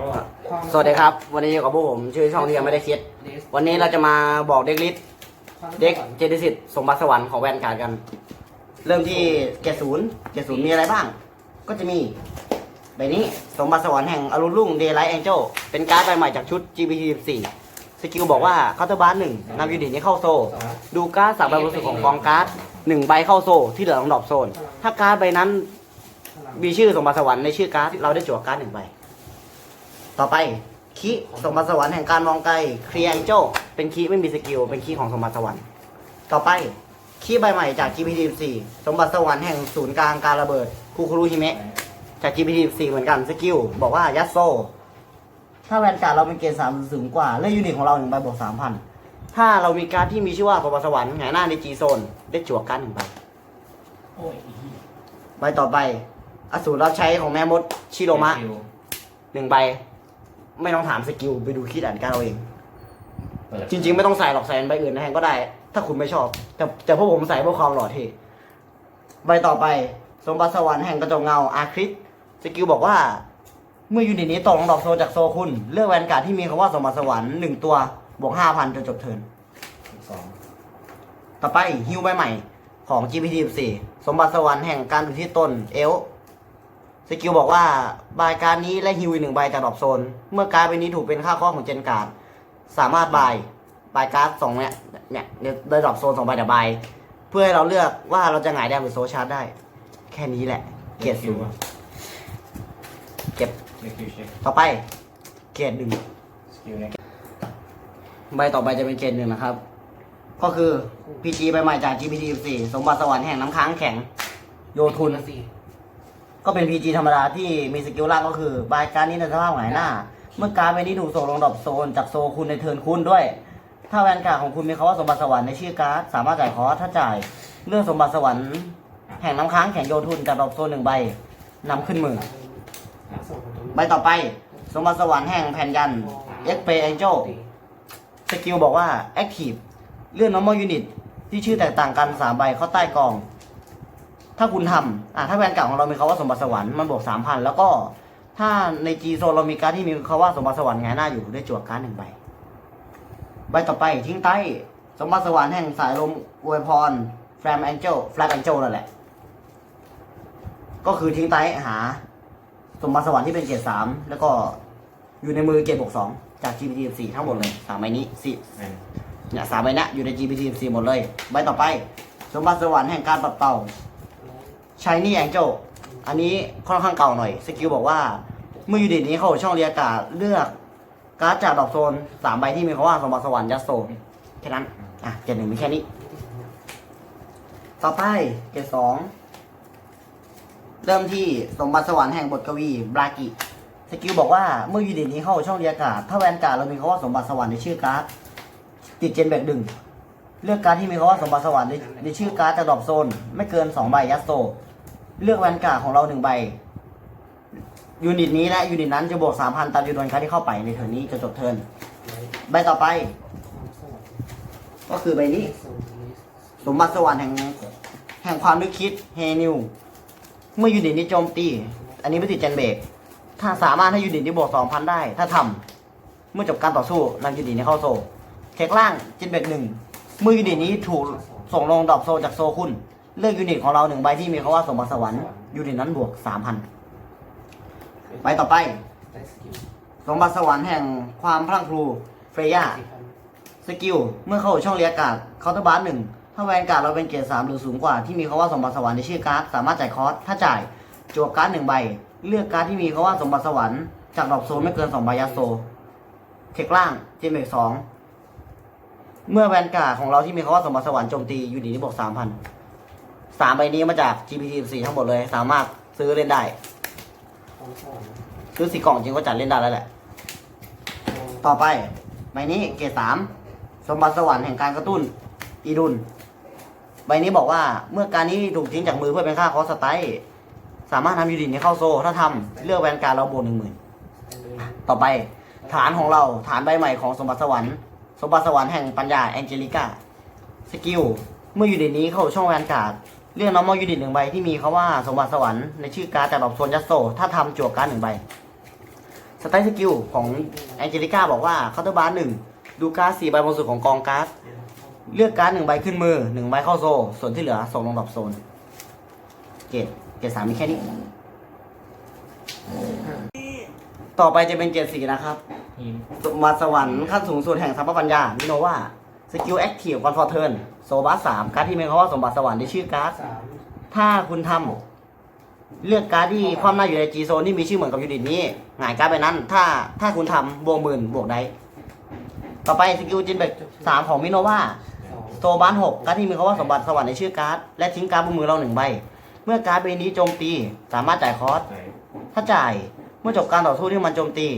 แล้วอะสวัสดีครับ วันนี้อยู่กับพวกผมชื่อช่องที่ยังไม่ได้คิด วันนี้เราจะมาบอกเด็กลิสต์เด็กเจดิสิตสมบัติสวรรค์ของแวนการ์ดกัน เริ่มที่เจ็ดศูนย์เจ็ดศูนย์มีอะไรบ้าง ก็จะมีใบนี้สมบัติสวรรค์แห่งอรุณรุ่งเดย์ไลท์แองเจลเป็นการ์ดใบใหม่จากชุด GPT 14สกิลบอกว่าเคาน์เตอร์บาร์หนึ่งนำยูนิตนี้เข้าโซ ดูการ์ดสามใบบนสุดของกองการ์ดหนึ่งใบเข้าโซที่เหลือต้องดรอปโซน ถ้าการ์ดใบนั้นมีชื่อสมบัติสวรรค์ในชื่อการ์ดเราได้จั่วการ์ดหนึ่งใบ ต่อไปคีสมบัติสวรรค์แห่งการมองไกลเครีแองเจลเป็นคีไม่มีสกิลเป็นคีของสมบัติสวรรค์ ต่อไปคีใบใหม่จาก GPT 4สมบัติสวรรค์แห่งศูนย์กลางการระเบิดคูคุรุฮิเมะจาก GPT 4เหมือนกันสกิลบอกว่ายัดโซ ถ้าแวนการ์ดเราเป็นเกรดสามสูงกว่าเลือกยูนิตของเราหนึ่งใบบวกสามพันถ้าเรามีการดที่มีชื่อว่าสมบัติสวรรค์หงายหน้าในจีโซนได้จั่วการดหนึ่งใบโอ้ยใบต่อไป อสูรรับใช้ของแม่มดชิโรมะหนึ่งใบ ไม่ต้องถามสกิลไปดูคิดอ่านการเอาเองเปิดจริง ๆ ไม่ต้องใส่หรอกใส่ใบอื่นนะแฮงก็ได้ ถ้าคุณไม่ชอบ แต่แต่พวกผมใส่เพื่อความหล่อเท่ใบต่อไปสมบัติสวรรค์แห่งกระจกเงาอาคริสสกิลบอกว่า เมื่อยูนิตนี้ตกลงดอกโซจากโซคุณ เลือกแวนการ์ดที่มีคำว่าสมบัติสวรรค์หนึ่งตัวบวกห้าพันจนจบเทิร์นสองต่อไปฮิวใบใหม่ของ GPT 4สมบัติสวรรค์แห่งการอยู่ที่ต้นเอล สกิลบอกว่าบายการดนี้และฮิวอีกหนึ่งใบจากดรอปโซน เมื่อการดใบนี้ถูกเป็นค่าข้อของเจนการ์ดสามารถบายบายการ์ดสองเนี่ยเนี่ยได้ดรอปโซนสองใบแต่บายเพื่อให้เราเลือกว่าเราจะหงายแดงหรือโซชาร์จได้ แค่นี้แหละ เกียรติสูงเก็บเล็กคิวเช็คต่อไปเกียรติหนึ่งใบต่อไปจะเป็นเกียรดหนึ่งนะครับ ก็คือ PG ใบใหม่จาก GPT 4สมบัติสวรรค์แห่งน้ำค้างแข็งโยทุน ก็เป็น PG ธรรมดาที่มีสกิลล่างก็คือบายการดนี้ในสภาพหงายหน้า เมื่อการดใบนี้ถูกส่งลงดรอปโซนจากโซคุณในเทิร์นคุณด้วย ถ้าแวนการ์ดของคุณมีคำว่าสมบัติสวรรค์ในชื่อการ์ดสามารถจ่ายคอร์สถ้าจ่ายเลือกสมบัติสวรรค์แห่งน้ำค้างแข็งโยทุนจากดรอปโซนหนึ่งใบนำขึ้นมือ ใบต่อไป สมบัติสวรรค์แห่งแผ่นยัน X p a y Angel สกิลบอกว่า Active เลื่อน normal unit ที่ชื่อแตกต่างกันสามใบเข้าใต้กอง ถ้าคุณทำอ่าถ้าแวนเก่าของเรามีคาว่าสมบัติสวรรค์มันบวกสามพันแล้วก็ถ้าใน G โซนเรามีการที่มีคาว่าสมบัติสวรรค์ไงหน้าอยู่ได้จั่วการหนึ่งใบใบต่อไปทิ้งใต้สมบัติสวรรค์แห่งสายลมอวยพร Flam Angel Flam Angel นั่นแหละ ก็คือทิ้งใต้หา สมบัติสวรรค์ที่เป็นเกรดสามแล้วก็อยู่ในมือเกรดบวกสองจาก GPT 4ทั้งหมดเลยสามใบนี้สี่เนี่ยสามใบนี้อยู่ใน GPT 4หมดเลยใบต่อไป สมบัติสวรรค์แห่งการปัดเป่า Shiny Angel อันนี้ค่อนข้างเก่าหน่อย สกิลบอกว่า เมื่อยูนิตนี้เข้าช่องเรียกการ์ดเลือกการ์ดจากดอกโซนสามใบที่มีคำว่าสมบัติสวรรค์ยัดโซนแค่นั้น อะเกรดหนึ่งมีแค่นี้ ต่อไปเกรดสองเริ่มที่สมบัติสวรรค์แห่งบทกวีบรากิสกิลบอกว่าเมื่อยูนิตนี้เข้าช่องเรียกการ์ดถ้าแวนการ์ดเรามีคำว่าสมบัติสวรรค์ในชื่อการ์ดติดเจนแบกดึงเลือกการ์ดที่มีคำว่าสมบัติสวรรค์ในในชื่อการ์ดจากดอปโซน ไม่เกินสองใบยัดโซ เลือกแวนการ์ดของเราหนึ่งใบ ยูนิตนี้และยูนิตนั้นจะบวกสามพันตามจำนวนกาที่เข้าไปในเทิร์นนี้จะจบเทิร์นใบต่อไป ก็คือใบนี้ สมบัติสวรรค์แห่งแห่งความนึกคิดเฮนิวเมื่อยูนิตนี้โจมตี อันนี้ไม่ติดเจนเบรกถ้าสามารถให้ยูนิตนี้บวกสองพันได้ ถ้าทำเมื่อจบการต่อสู้นำยูนิตนี้เข้าโซเทคล่างเจนเบรกหนึ่งเมื่อยูนิตนี้ถูกส่งลงดรอปโซจากโซคุณ เลือกยูนิตของเราหนึ่งใบที่มีคำว่าสมบัติสวรรค์ยูนิตนั้นบวกสามพันใบต่อไปสมบัติสวรรค์แห่งความพลังพลูเฟรย่าสกิล เมื่อเข้าช่องเรียกการ์ดเคาน์เตอร์บาร์หนึ่งถ้าแวนการ์ดเราเป็นเกร์สามหรือสูงกว่าที่มีคำว่าสมบัติสวรรค์ในชื่อการ์ดสามารถจ่ายคอร์สถ้าจ่ายจวบการ์ดหนึ่งใบ เลือกการ์ดที่มีคำว่าสมบัติสวรรค์จากดอกโซไม่เกินสองใบยัดโซ เทคล่างเจมเบกสองเมื่อแวนการ์ดของเราที่มีคำว่าสมบัติสวรรค์โจมตียู่ดีที่บอกสามพัน สามใบนี้มาจาก GPT 4ทั้งหมดเลย สามารถซื้อเล่นได้ ซื้อสี่กล่องจริงก็จัดเล่นได้แล้วแหละ ต่อไปใบนี้เกรดสามสมบัติสวรรค์แห่งการกระตุ้น อีดุลใบนี้บอกว่าเมื่อการนี้ถูกทิ้งจากมือเพื่อเป็นค่าคอสสไตล์สามารถทำยูนิตนี้เข้าโซ่ ถ้าทำเลือกแวนการเราบวกหนึ่งหมื่นต่อไปฐานของเราฐานใบใหม่ของสมบัติสวรรค์ สมบัติสวรรค์แห่งปัญญาแองเจลิก้าสกิลเมื่อยูนิตนี้เข้าช่องแวนการ์ด เลือก normal ยูนิตหนึ่งใบที่มีคาว่าสมบัติสวรรค์ในชื่อการ์ดจากดอกโซนยัสโซ ถ้าทำจั่วการ์ดหนึ่งใบสไตล์สกิลของแองเจลิก้าบอกว่าเคาน์เตอร์บาร์หนึ่งดูการ์ดสี่ใบบนสุดของกองการ์ดเลือกการ์ดหนึ่งใบขึ้นมือหนึ่งใบเข้าโซ ส่วนที่เหลือส่งลงดรอปโซน เกรดเกรดสามมีแค่นี้ ต่อไปจะเป็นเกรดสี่นะครับทีมสมบัติสวรรค์ขั้นสูงสุดแห่งสัมปปัญญามิโนว่า สกิลแอคทีฟคอนฟอร์เทิร์นโซบัสสามการ์ดที่มีคำว่าสมบัติสวรรค์ในชื่อการ์ดสามถ้าคุณทำเลือกการ์ดที่ความหน้าอยู่ในจีโซนที่มีชื่อเหมือนกับยูนิตนี้หงายการ์ดไปนั้น ถ้าถ้าคุณทำบวกหมื่นบวกได้ต่อไปสกิลจินเบกสามของมิโนว่าสองโซบานหกการ์ดที่มีคำว่าสมบัติสวรรค์ในชื่อการ์ดและทิ้งการ์ดบนมือเราหนึ่งใบ เมื่อการ์ดใบนี้โจมตีสามารถจ่ายคอสใส่ถ้าจ่ายเมื่อจบการต่อสู้ที่มันโจมตี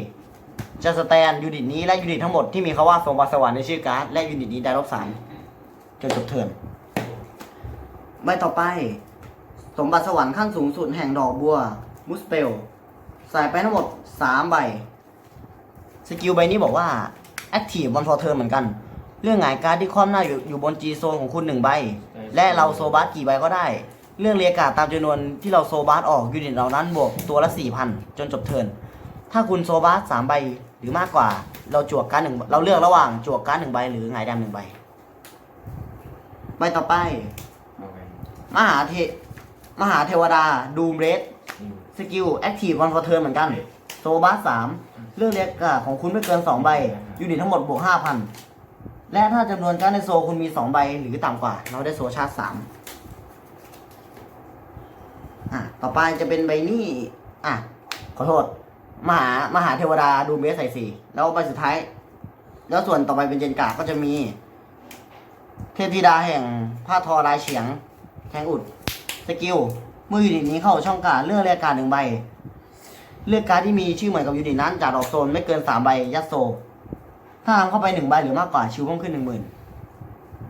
จะสแตนยูนิตนี้และยูนิตทั้งหมดที่มีคำว่าสมบัติสวรรค์ในชื่อการ์ดและยูนิตนี้ได้ลบสามจนจบเทิร์นใบต่อไป สมบัติสวรรค์ขั้นสูงสุดแห่งดอกบัว มุสเปล ใส่ไปทั้งหมดสามใบ สกิลใบนี้บอกว่า Active One for Turn เหมือนกัน เรื่องหงายการ์ดที่คว่ำหน้าอยู่อยู่บน G โซนของคุณหนึ่งใบ และเราโซบัสกี่ใบก็ได้ เรื่องเรียกการตามจำนวนที่เราโซบัสออกยูนิตเหล่านั้นบวกตัวละ4,000จนจบเทิร์นถ้าคุณโซบัสสามใบ หรือมากกว่าเราจวกการ์ดหนึ่งเราเลือกระหว่างจวกการ์ดหนึ่งใบหรือหงายดำหนึ่งใบใบต่อไปเอาไปมหาเทมหาเทวดาดูมเรสทีมสกิลแอคทีฟวันฟอร์เทิร์นเหมือนกัน โซบัสสามเรื่องเรียกการ์ดของคุณไม่เกินสองใบ ยูนิตทั้งหมดบวกห้าพันและถ้าจำนวนการดในโซคุณมีสองใบหรือต่ำกว่า เราได้โซชาร์จสามอะ ต่อไปจะเป็นใบนี้ อะ ขอโทษ มหามหาเทวดาดูเบสใส่สี่แล้วใบสุดท้าย แล้วส่วนต่อไปเป็นเจนกาก็จะมี เทพธิดาแห่งผ้าทอลายเฉียง แทงอุดสกิลเมื่อยูนิตนี้เข้าช่องการเลือกเรียกการหนึ่งใบ เลือกการที่มีชื่อเหมือนกับยูนิตนั้นจากดอกโซนไม่เกินสามใบยัดโซ ถ้าทำเข้าไปหนึ่งใบหรือมากกว่าชิวเพิ่มขึ้นหนึ่งหมื่น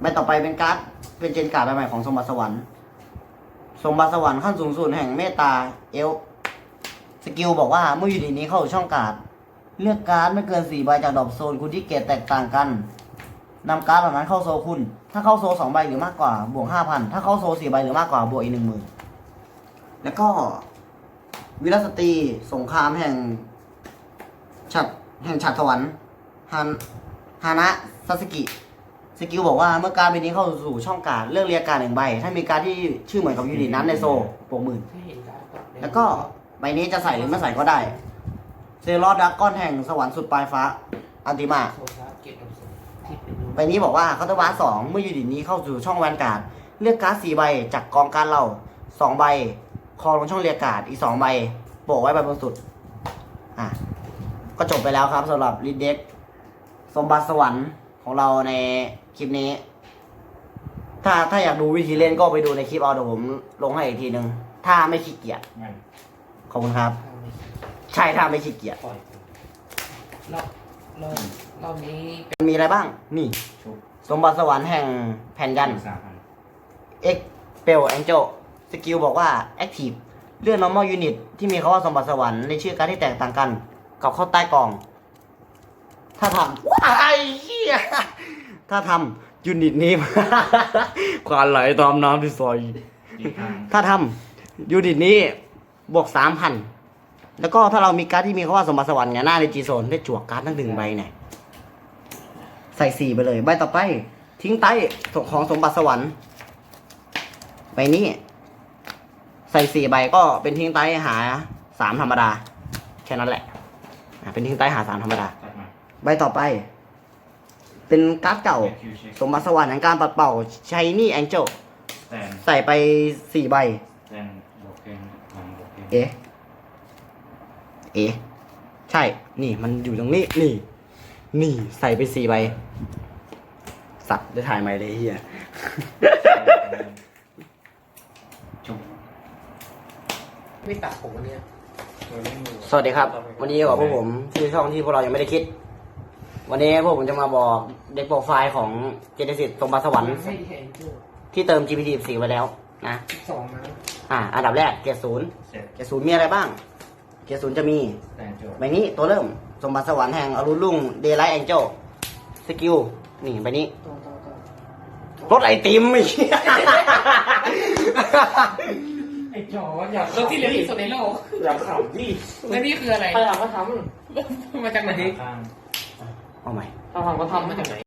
ใบต่อไปเป็นการ์ดเป็นเจนการ์ดใบใหม่ของสมบัติสวรรค์สมบัติสวรรค์ขั้นสูงสุดแห่งเมตตาเอล สกิลบอกว่าเมื่อยูนิตนี้เข้าช่องการ์ดเลือกการ์ดไม่เกินสี่ใบจากดอกโซนคุณที่เกรดแตกต่างกันนำการ์ดเหล่านั้นเข้าโซคุณ ถ้าเข้าโซสองใบหรือมากกว่า บวกห้าพันถ้าเข้าโซสี่ใบหรือมากกว่า บวกอีกหนึ่งหมื่นแล้วก็วิรสตรีสงครามแห่งฉัดแห่งฉัดสวรรค์ฮันฮานะซาสกิ สกิลบอกว่าเมื่อการดใบนี้เข้าสู่ช่องการดเลือกเรียกการดหนึ่งใบ ถ้ามีการดที่ชื่อเหมือนกับยูนิตนั้นในโซบวกหมื่นถ้าเห็นได้ก็ได้แล้วก็ ใบนี้จะใส่หรือไม่ใส่ก็ได้ เซรอดดักก้อนแห่งสวรรค์สุดปลายฟ้า อันติมาโซชาร์จเก็บดอกสองที่เป็นรูปใบนี้บอกว่าเคาน์เตอร์บาร์สองเมื่อยูนิตนี้เข้าสู่ช่องแวนการ์ดเลือกการ์ดสี่ใบจากกองการดเราสองใบ คอลงช่องเรียกการ์ดอีกสองใบโปะไว้ใบบนสุด อะ ก็จบไปแล้วครับสำหรับรีดเด็กสมบัติสวรรค์ของเราในคลิปนี้ ถ้าถ้าอยากดูวิธีเล่นก็ไปดูในคลิปเอาเดี๋ยวผมลงให้อีกทีนึงถ้าไม่ขี้เกียจงั้น ขอบคุณครับทางไม่ใช่ถ้าไม่ขี้เกียจปล่อยรอบรอบรอบนี้มีอะไรบ้าง นี่ ชุบสมบัติสวรรค์แห่งแผ่นยัน สามพัน X p e l Angel สกิลบอกว่า Active เลื่อน normal unit ที่มีคาว่าสมบัติสวรรค์ในชื่อการดที่แตกต่างกัน กับเข้าใต้กล่อง ถ้าทำว้ายเหี้ยถ้าทำยูนิตนี้ ควานไหลตามน้ำที่ซอย ตีข้างถ้าทำยูนิตนี้ บวกสามพันแล้วก็ถ้าเรามีการ์ดที่มีคาว่าสมบัติสวรรค์เนี่ยหน้าในจีโซนได้จวกการ์ดทั้งหนึ่งใบเนี่ยใส่สี่ไปเลย ใบต่อไป ทิ้งไต้ของสมบัติสวรรค์ใบนี้ ใส่สี่ใบก็เป็นทิ้งไต้หาสามธรรมดา แค่นั้นแหละอะเป็นทิ้งไต้หาสามธรรมดาตัดมาใบต่อไป เป็นการ์ดเก่าแบคิวเช็คสมบัติสวรรค์แห่งการปัดเป่าชัยนี่แองเจลสแตนใส่ไปสี่ใบ เกนเอ๊ะ เอ๊ะ ใช่ นี่มันอยู่ตรงนี้ นี่ นี่ใส่ไปสี่ใบ สัตว์ได้ถ่ายไหมเลยเฮียชุบไม่ตัดผมอันเนี้ยสวัสดีครับ วันนี้อยู่กับพวกผมชื่อช่องที่พวกเรายังไม่ได้คิด วันนี้พวกผมจะมาบอกเด็กโปรไฟล์ของเจเนซิสสมบัติสวรรค์ให้แทนเจ้าที่เติม GPT 4ไว้แล้วนะสองนะ อ่า อันดับแรกเกียรติศูนย์เสร็จเกียรติศูนย์มีอะไรบ้าง เกียรติศูนย์จะมีสแตนโจใบนี้ตัวเริ่ม สมบัติสวรรค์แห่งอรุณรุ่งเดย์ไลท์แองเจลสกิลนี่ใบนี้ต่อต่อต่อรถไอติมไอ้เหี้ยไอ้จออยากรถที่เร็วที่สุดในโลกอยากขำดิแล้วนี่คืออะไรใครอยากมาทมาจากไหนข้างเอาใหม่เราทำก็ทำมาจากไหน